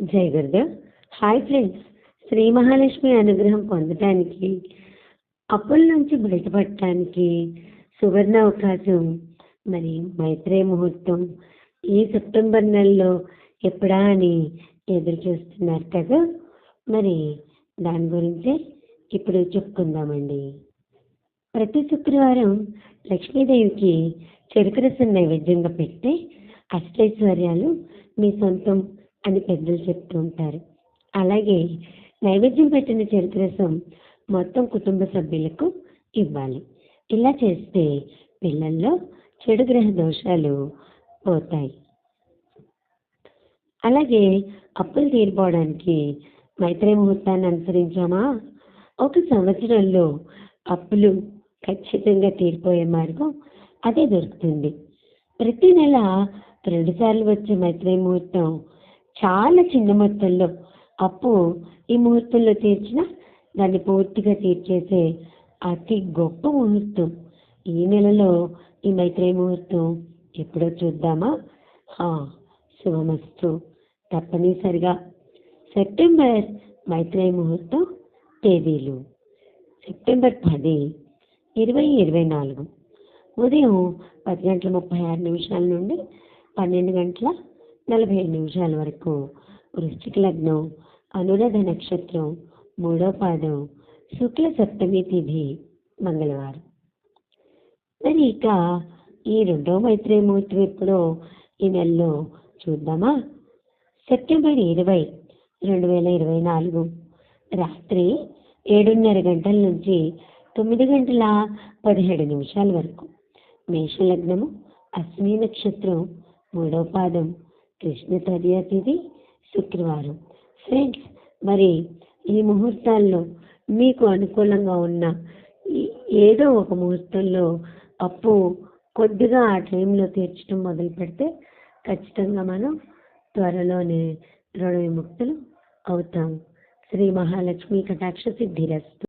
జై Gurudev. Hi friends. Shri Mahalakshmi అనుగ్రహం పొందటానికి అప్పుల నుంచి బయటపడటానికి సువర్ణ అవకాశం మరి మైత్రేయ ముహూర్తం ఈ సెప్టెంబర్ నెలలో ఎప్పుడా అని ఎదురు చూస్తున్నారు కదా. మరి దాని గురించే ఇప్పుడు చెప్పుకుందామండి. ప్రతి శుక్రవారం లక్ష్మీదేవికి చెరుకు రసం నైవేద్యంగా పెట్టి అష్టైశ్వర్యాలు మీ సొంతం అని పెద్దలు చెప్తూ ఉంటారు. అలాగే నైవేద్యం పెట్టిన చెరుకు రసం మొత్తం కుటుంబ సభ్యులకు ఇవ్వాలి. ఇలా చేస్తే పిల్లల్లో చెడు గ్రహ దోషాలు పోతాయి. అలాగే అప్పులు తీరిపోవడానికి మైత్రే ముహూర్తాన్ని అనుసరించామా? ఒక సంవత్సరంలో అప్పులు ఖచ్చితంగా తీరిపోయే మార్గం అదే దొరుకుతుంది. ప్రతి నెల రెండుసార్లు వచ్చే మైత్రే ముహూర్తం చాలా చిన్న మొత్తంలో అప్పు ఈ ముహూర్తంలో తీర్చిన దాన్ని పూర్తిగా తీర్చేసే అతి గొప్ప ముహూర్తం. ఈ నెలలో ఈ మైత్రేయ ముహూర్తం ఎప్పుడో చూద్దామా? హా, శుభమస్తు. తప్పనిసరిగా. సెప్టెంబర్ మైత్రేయ ముహూర్తం తేదీలు. సెప్టెంబర్ పది ఇరవై ఇరవై నాలుగు. ఉదయం పది గంటల ముప్పై ఆరు నిమిషాల నుండి పన్నెండు గంటల నలభై ఐదు నిమిషాల వరకు. వృశ్చిక లగ్నం అనురాధ నక్షత్రం మూడో పాదం శుక్ల సప్తమి తిథి మంగళవారం. మరి ఇక ఈ రెండో మైత్రేయ ముహూర్తం ఎప్పుడో ఈ నెలలో చూద్దామా? సెప్టెంబర్ ఇరవై రెండు వేల ఇరవై నాలుగు. రాత్రి ఏడున్నర గంటల నుంచి తొమ్మిది గంటల పదిహేడు నిమిషాల వరకు. మేషలగ్నము అశ్విని నక్షత్రం మూడో పాదం కృష్ణ తదియ శుక్రవారం. ఫ్రెండ్స్ మరి ఈ ముహూర్తాల్లో మీకు అనుకూలంగా ఉన్న ఏదో ఒక ముహూర్తంలో అప్పు కొద్దిగా ఆ టైంలో తీర్చడం మొదలు పెడితే ఖచ్చితంగా మనం త్వరలోనే రుణ విముక్తులు అవుతాం. శ్రీ మహాలక్ష్మి కటాక్ష సిద్ధిరస్తు.